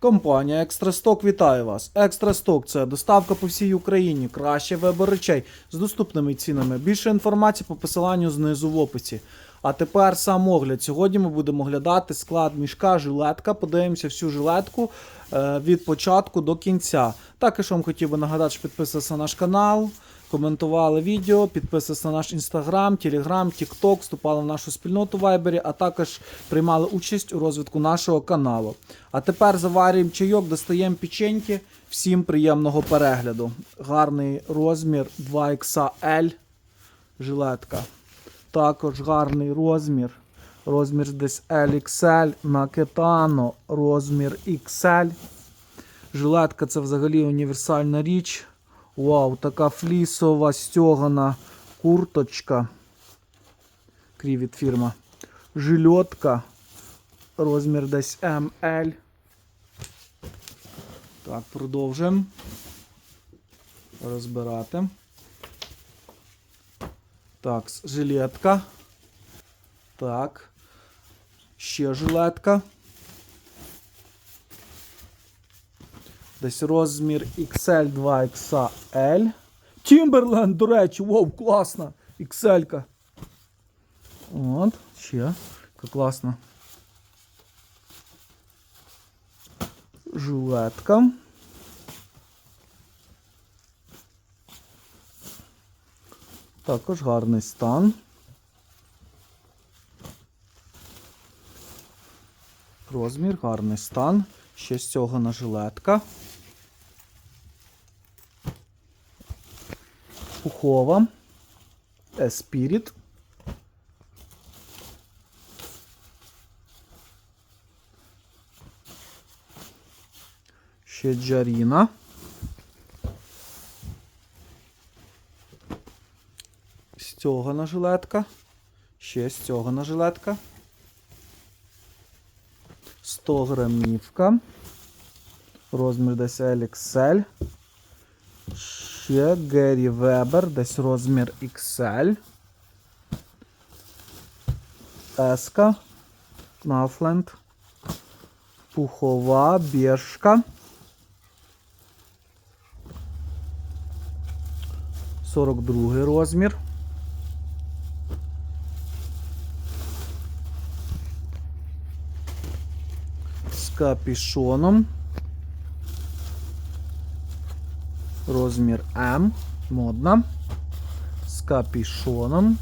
Компанія Екстрасток вітає вас. Екстрасток це доставка по всій Україні, краще вибір речей з доступними цінами. Більше інформації по посиланню знизу в описі. А тепер сам огляд. Сьогодні ми будемо оглядати склад мішка жилетка. Подивимося всю жилетку е, від початку до кінця. Також вам хотів би нагадати, що підписувався на наш канал, коментували відео, підписувалися на наш інстаграм, телеграм, тікток, вступали в нашу спільноту Вайбері, а також приймали участь у розвитку нашого каналу. А тепер заварюємо чайок, достаємо печеньки. Всім приємного перегляду. Гарний розмір 2XL жилетка. Також гарний розмір. Розмір десь LXL на кетано, розмір XL. Жилетка це взагалі універсальна річ. Вау, така флісова стьогана курточка. Крівіт фірма. Жильотка. Розмір десь ML. Так, продовжуємо розбирати. Так, жилетка. Так. Ще жилетка. Десь розмір XL 2XL. Тімберленд, до речі, вау, класна. XL. -ка. От, ще. Яка класна. Жилетка. Також гарний стан. Розмір, гарний стан. Ще з цього на жилетка. Пухова. Еспіріт. Ще Джаріна. З цього на жилетка. Ще з цього на жилетка. 100 грамівка. Розмір десь LXL. Ще Гері Вебер, десь розмір XL. Еска. Нафленд. Пухова, бежка. 42 розмір. Капішоном. Розмір М. Модна. З капішоном.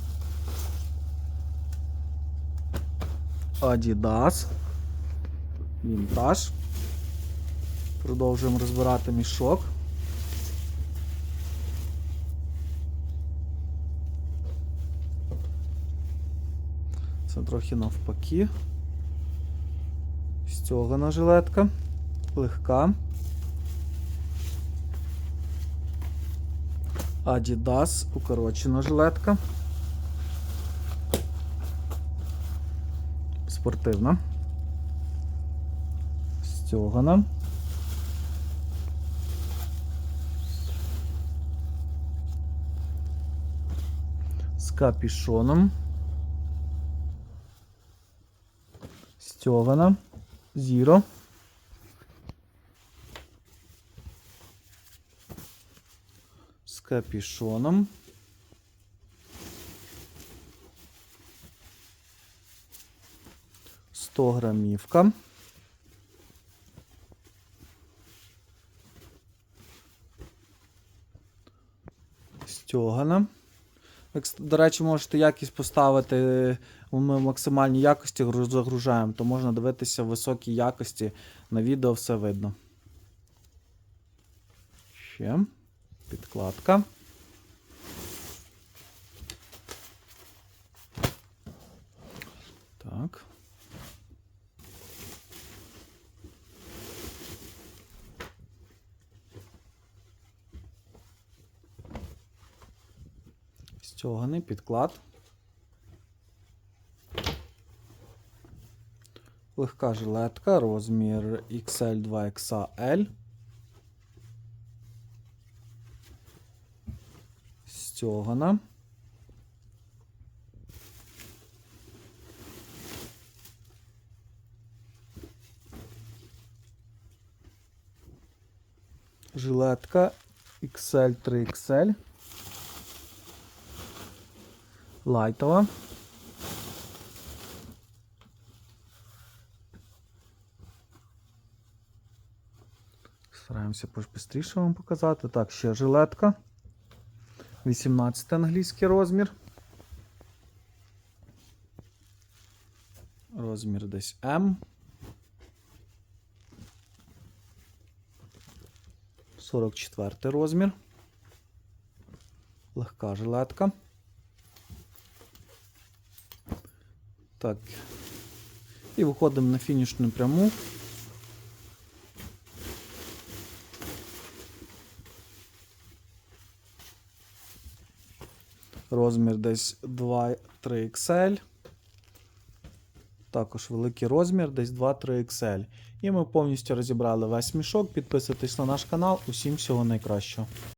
Adidas. Вінтаж. Продовжуємо розбирати мішок. Це трохи навпаки. Стьогана жилетка. Легка. Adidas, укорочена жилетка. Спортивна. Стьогана. З капішоном. Стьогана. Зіро. З капішоном. Сто грамівка. Стьогана. До речі, можете якість поставити ми в максимальній якості загружаємо, то можна дивитися в високій якості. На відео все видно. Ще підкладка. Так. Стьоганий підклад. Легка жилетка, розмір XL 2XL. Стьогана. Жилетка XL 3XL. Лайтова. Стараємося швидше вам показати. Так, ще жилетка. 18 англійський розмір. Розмір десь М. 44 розмір. Легка жилетка. Так. І виходимо на фінішну пряму. Розмір десь 2-3 XL. Також великий розмір, десь 2-3 XL. І ми повністю розібрали весь мішок. Підписуйтесь на наш канал. Усім всього найкращого.